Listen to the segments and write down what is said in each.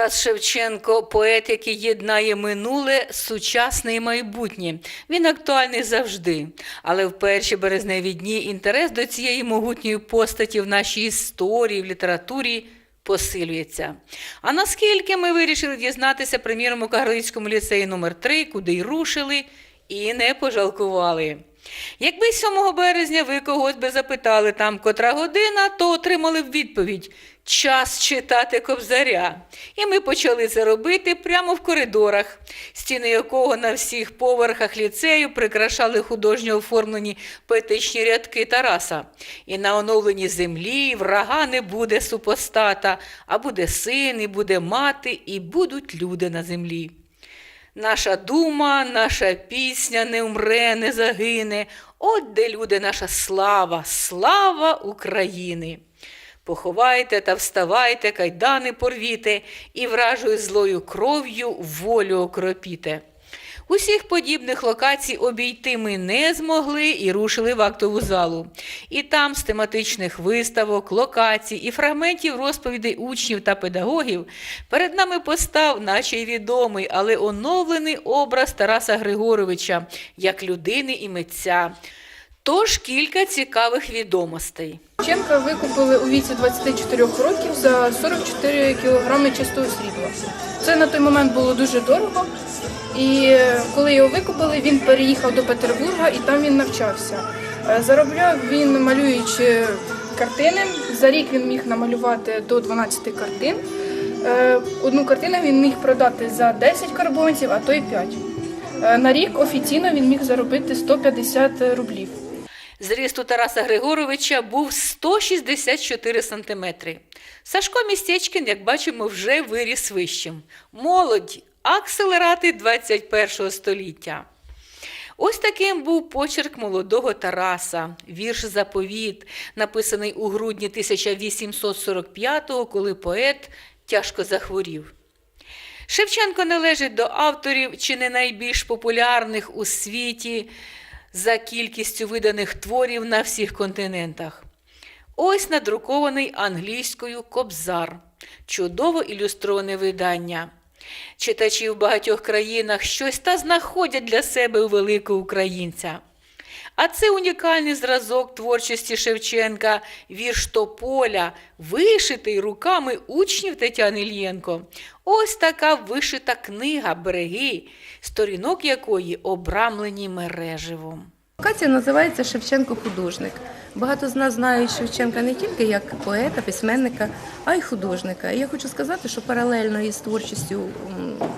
Тарас Шевченко поет, який єднає минуле, сучасне і майбутнє. Він актуальний завжди. Але в перші березневі дні інтерес до цієї могутньої постаті в нашій історії, в літературі посилюється. А наскільки ми вирішили дізнатися, приміром, у Кагарлицькому ліцеї номер 3 куди й рушили, і не пожалкували. Якби 7 березня ви когось би запитали там котра година, то отримали б відповідь час читати кобзаря. І ми почали це робити прямо в коридорах, стіни якого на всіх поверхах ліцею прикрашали художньо оформлені поетичні рядки Тараса. І на оновленій землі врага не буде супостата, а буде син, і буде мати, і будуть люди на землі. Наша дума, наша пісня не умре, не загине. От де люди наша слава, слава України. Поховайте та вставайте, кайдани порвіте, і вражою злою кров'ю волю окропіте. Усіх подібних локацій обійти ми не змогли і рушили в актову залу. І там з тематичних виставок, локацій і фрагментів розповідей учнів та педагогів перед нами постав, наче й відомий, але оновлений образ Тараса Григоровича як людини і митця. Тож кілька цікавих відомостей. Шевченка викупили у віці 24 років за 44 кілограми чистого срібла. Це на той момент було дуже дорого. І е, коли його викупили, він переїхав до Петербурга і там він навчався. Е, Заробляв він малюючи картини. За рік він міг намалювати до 12 картин. Е, Одну картину він міг продати за 10 карбованців, а то й 5. Е, На рік офіційно він міг заробити 150 рублів. Зріст у Тараса Григоровича був 164 сантиметри. Сашко Містечкін, як бачимо, вже виріс вищим. Молодь, акселерати 21 століття. Ось таким був почерк молодого Тараса, вірш Заповіт, написаний у грудні 1845-го, коли поет тяжко захворів. Шевченко належить до авторів чи не найбільш популярних у світі за кількістю виданих творів на всіх континентах. Ось надрукований англійською Кобзар, чудово ілюстроване видання. Читачі в багатьох країнах щось та знаходять для себе у великого українця. А це унікальний зразок творчості Шевченка, вірш Тополя, вишитий руками учнів Тетяни Ільєнко. Ось така вишита книга береги, сторінок якої обрамлені мереживом. Локація називається Шевченко художник. Багато з нас знають Шевченка не тільки як поета, письменника, а й художника. І я хочу сказати, що паралельно із творчістю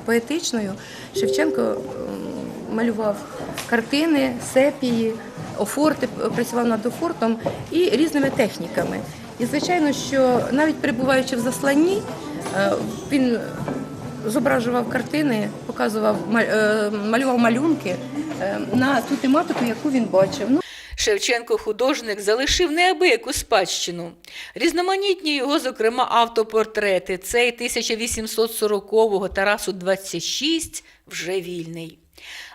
поетичною Шевченко малював картини, сепії, офорти, працював над офортом і різними техніками. І звичайно, що навіть перебуваючи в засланні, е, він зображував картини, показував е, малював малюнки на ту тематику, яку він бачив. Ну, Шевченко художник залишив неабияку спадщину. Різноманітні його, зокрема, автопортрети. Цей 1840-го Тарасу 26 вже вільний.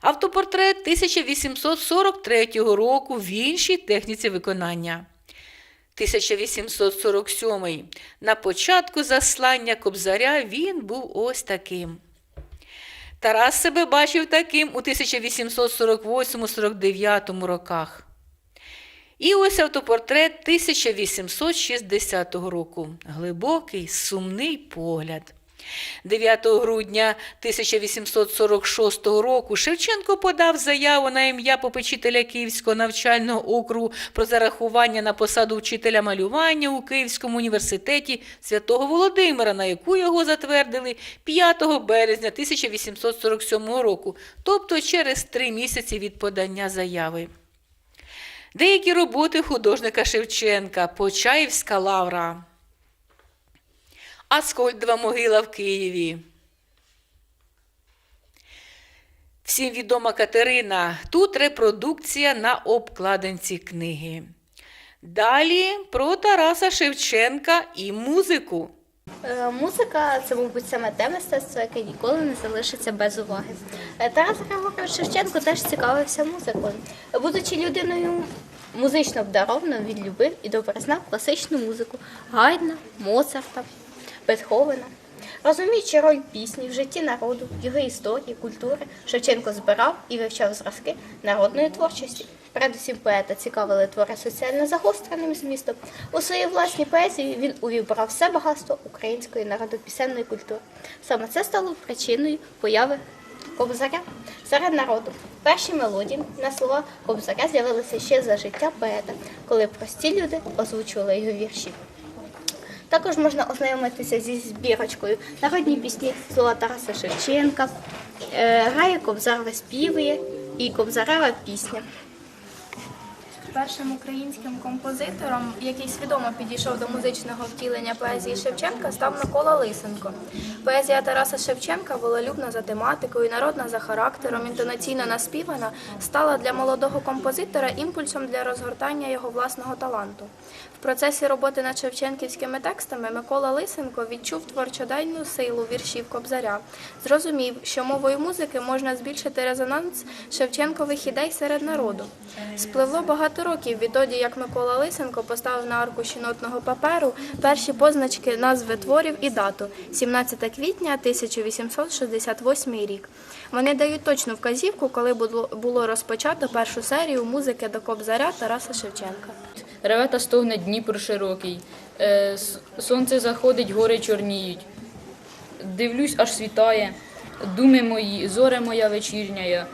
Автопортрет 1843 року в іншій техніці виконання. 1847. На початку заслання Кобзаря він був ось таким. Тарас себе бачив таким у 1848-49 роках. І ось автопортрет 1860 року. Глибокий, сумний погляд. 9 грудня 1846 року Шевченко подав заяву на ім'я попечителя Київського навчального округу про зарахування на посаду вчителя малювання у Київському університеті Святого Володимира, на яку його затвердили 5 березня 1847 року, тобто через три місяці від подання заяви. Деякі роботи художника Шевченка Почаївська лавра. Аскольдова могила в Києві. Всім відома Катерина. Тут репродукція на обкладинці книги. Далі про Тараса Шевченка і музику. Е, Музика це, мабуть, саме те мистецтво, яке ніколи не залишиться без уваги. Е, Тарас Григорович Шевченко теж цікавився музикою. Будучи людиною музично обдарованою, він любив і добре знав класичну музику Гайдна, Моцарта, Бетховена. Розуміючи роль пісні в житті народу, його історії, культури, Шевченко збирав і вивчав зразки народної творчості. Передусім поета цікавили твори соціально загостреним змістом. У своїй власній поезії він увібрав все багатство української народопісенної культури. Саме це стало причиною появи Кобзаря серед народу. Перші мелодії на слова Кобзаря з'явилися ще за життя поета, коли прості люди озвучували його вірші. Також можна ознайомитися зі збірочкою народні пісні слова Тараса Шевченка, е, грає Кобзар виспівує і Кобзарева пісня. Першим українським композитором, який свідомо підійшов до музичного втілення поезії Шевченка, став Микола Лисенко. Поезія Тараса Шевченка, волелюбна за тематикою, народна за характером, інтонаційно наспівана, стала для молодого композитора імпульсом для розгортання його власного таланту. В процесі роботи над шевченківськими текстами Микола Лисенко відчув творчодайну силу віршів Кобзаря, зрозумів, що мовою музики можна збільшити резонанс Шевченкових ідей серед народу. Спливло багато років відтоді, як Микола Лисенко поставив на аркуші нотного паперу перші позначки назви творів і дату 17 квітня 1868 рік. Вони дають точну вказівку, коли було- розпочато першу серію музики до Кобзаря Тараса Шевченка. Реве та стогне Дніпр широкий, е, сонце заходить, гори чорніють. Дивлюсь, аж світає, думи мої, зоре моя вечірняя,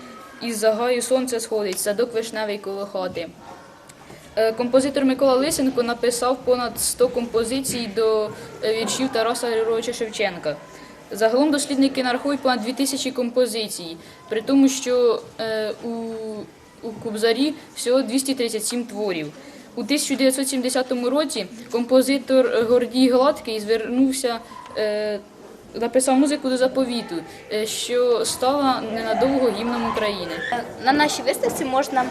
із загаю сонце сходить, садок вишневий коло хати. Е, Композитор Микола Лисенко написав понад 100 композицій до е, віршів Тараса Григоровича Шевченка. Загалом дослідники нарахують понад 2000 композицій, при тому, що е, у, у Кобзарі всього 237 творів. У 1970 році композитор Гордій Гладкий звернувся, написав музику до заповіту, що стала ненадовго гімном України. На нашій виставці можна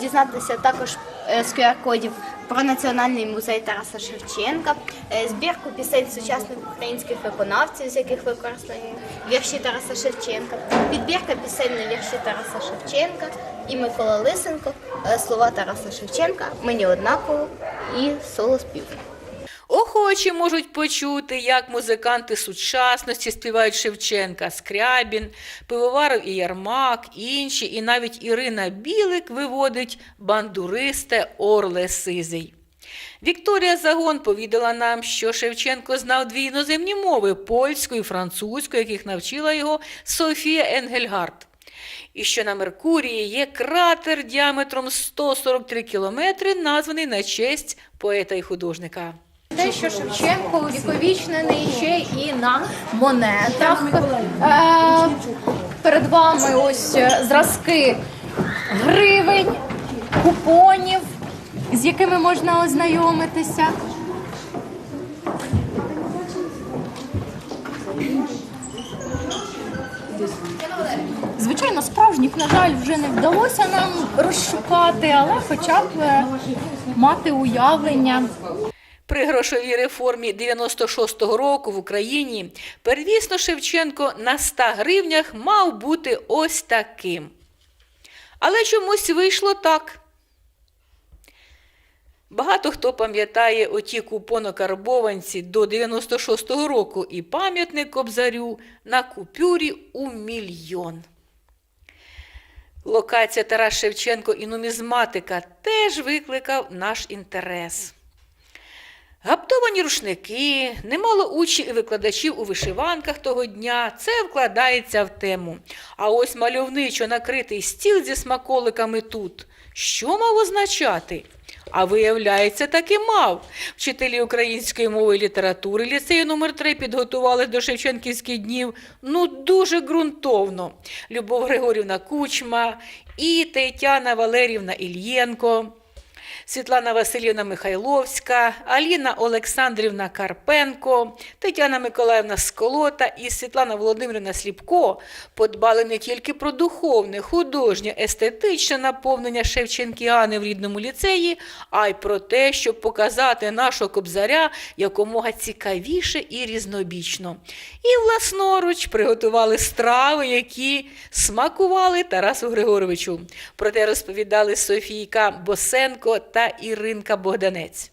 дізнатися також з QR-кодів про Національний музей Тараса Шевченка, е, збірку пісень сучасних українських виконавців, з яких використані вірші Тараса Шевченка, підбірка пісень на вірші Тараса Шевченка і Микола Лисенко, е, слова Тараса Шевченка, мені однаково і соло спів. Охочі можуть почути, як музиканти сучасності співають Шевченка, Скрябін, Пивоваров і Ярмак, інші, і навіть Ірина Білик виводить бандуристе Орле Сизий. Вікторія Загон повідала нам, що Шевченко знав дві іноземні мови польську і французьку, яких навчила його Софія Енгельгард. І що на Меркурії є кратер діаметром 143 кілометри, названий на честь поета і художника. Те, що Шевченко увіковічнений ще і на монетах. Е, перед вами ось зразки гривень, купонів, з якими можна ознайомитися. Звичайно, справжніх, на жаль, вже не вдалося нам розшукати, але хоча б е, мати уявлення. При грошовій реформі 96-го року в Україні первісно Шевченко на 100 гривнях мав бути ось таким. Але чомусь вийшло так. Багато хто пам'ятає оті купонокарбованці до 96-го року і пам'ятник Кобзарю на купюрі у мільйон. Локація Тарас Шевченко і нумізматика теж викликав наш інтерес. Гаптовані рушники, немало учнів і викладачів у вишиванках того дня. Це вкладається в тему. А ось мальовничо накритий стіл зі смаколиками тут. Що мав означати? А виявляється, таки мав. Вчителі української мови і літератури ліцею номер 3 підготували до Шевченківських днів ну дуже ґрунтовно. Любов Григорівна Кучма і Тетяна Валерівна Ільєнко. Світлана Васильівна Михайловська, Аліна Олександрівна Карпенко, Тетяна Миколаївна Сколота і Світлана Володимирівна Сліпко подбали не тільки про духовне, художнє, естетичне наповнення Шевченкіани в рідному ліцеї, а й про те, щоб показати нашого кобзаря якомога цікавіше і різнобічно. І власноруч приготували страви, які смакували Тарасу Григоровичу. Про те розповідали Софійка Босенко та Іринка Богданець.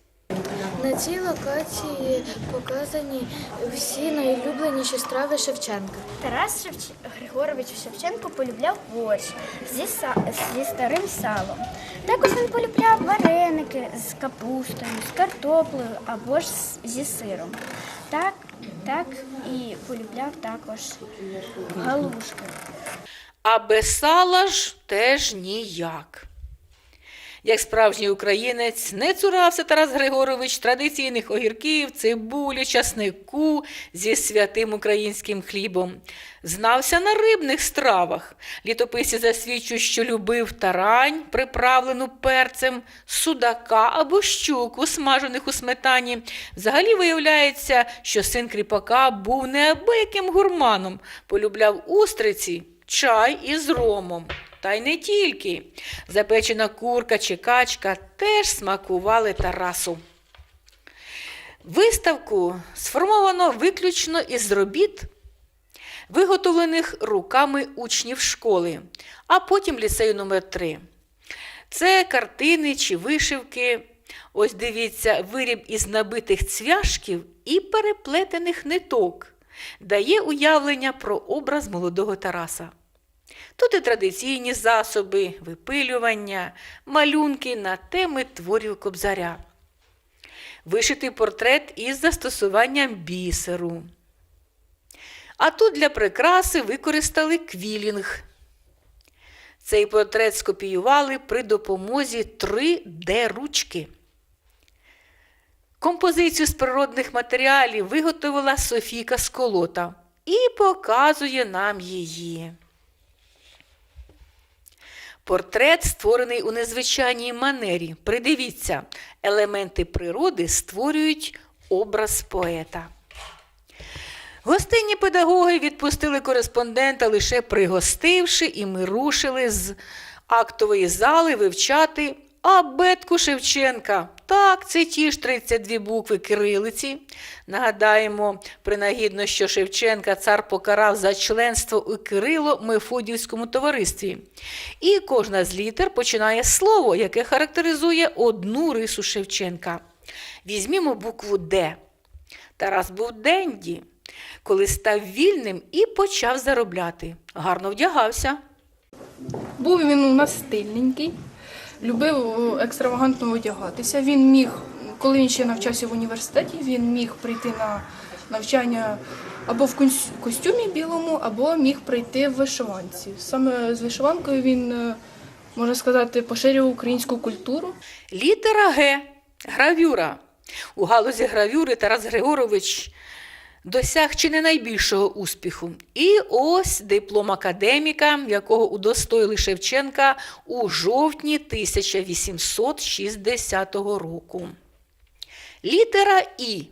На цій локації показані всі найулюбленіші страви Шевченка. Тарас Шевч... Григорович Шевченко полюбляв борщ зі, са... зі старим салом. Також він полюбляв вареники з капустою, з картоплею або ж зі сиром. Так, так і полюбляв також галушки. А без сала ж теж ніяк. Як справжній українець, не цурався Тарас Григорович традиційних огірків, цибулі, часнику зі святим українським хлібом. Знався на рибних стравах. Літописці засвідчують, що любив тарань, приправлену перцем, судака або щуку, смажених у сметані. Взагалі виявляється, що син кріпака був неабияким гурманом, полюбляв устриці, чай із ромом. Та й не тільки. Запечена курка чи качка теж смакували Тарасу. Виставку сформовано виключно із робіт, виготовлених руками учнів школи, а потім ліцею номер 3 Це картини чи вишивки. Ось дивіться, виріб із набитих цвяшків і переплетених ниток дає уявлення про образ молодого Тараса. Тут і традиційні засоби, випилювання, малюнки на теми творів кобзаря. Вишитий портрет із застосуванням бісеру. А тут для прикраси використали квілінг. Цей портрет скопіювали при допомозі 3D-ручки. Композицію з природних матеріалів виготовила Софійка Сколота і показує нам її. Портрет створений у незвичайній манері. Придивіться, елементи природи створюють образ поета. Гостинні педагоги відпустили кореспондента лише пригостивши, і ми рушили з актової зали вивчати абетку Шевченка. Так, це ті ж 32 букви кирилиці. Нагадаємо принагідно, що Шевченка цар покарав за членство у Кирило-Мефодіївському товаристві. І кожна з літер починає слово, яке характеризує одну рису Шевченка. Візьмімо букву Д. Тарас був денді, коли став вільним і почав заробляти. Гарно вдягався. Був він у нас стильненький, любив е, екстравагантно одягатися. Він міг, коли він ще навчався в університеті, він міг прийти на навчання або в костюмі білому, або міг прийти в вишиванці. Саме з вишиванкою він, е, можна сказати, поширював українську культуру. Літера Г. Гравюра. У галузі гравюри Тарас Григорович досяг чи не найбільшого успіху. І ось диплом академіка, якого удостоїли Шевченка у жовтні 1860 року. Літера І.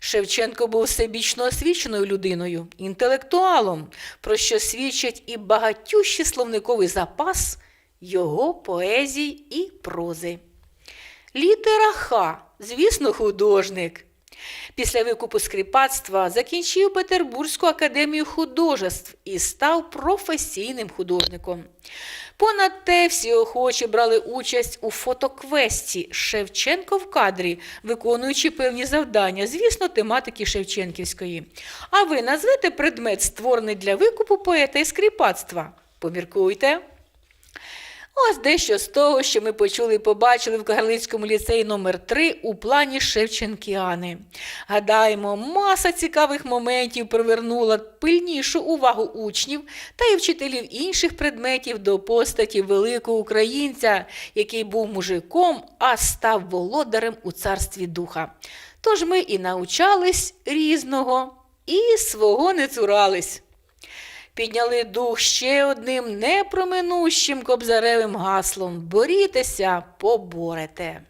Шевченко був всебічно освіченою людиною, інтелектуалом, про що свідчить і багатющий словниковий запас його поезій і прози. Літера Х, звісно, художник. Після викупу скріпацтва закінчив Петербурзьку академію художеств і став професійним художником. Понад те, всі охочі брали участь у фотоквесті Шевченко в кадрі, виконуючи певні завдання, звісно, тематики Шевченківської. А ви назвете предмет, створений для викупу поета і скріпацтва? Поміркуйте. Ось дещо з того, що ми почули і побачили в Кагарлицькому ліцеї номер 3 у плані Шевченкіани. Гадаємо, маса цікавих моментів привернула пильнішу увагу учнів та й вчителів інших предметів до постаті великого українця, який був мужиком, а став володарем у царстві духа. Тож ми і навчались різного, і свого не цурались підняли дух ще одним непроминущим кобзаревим гаслом Борітеся, поборете.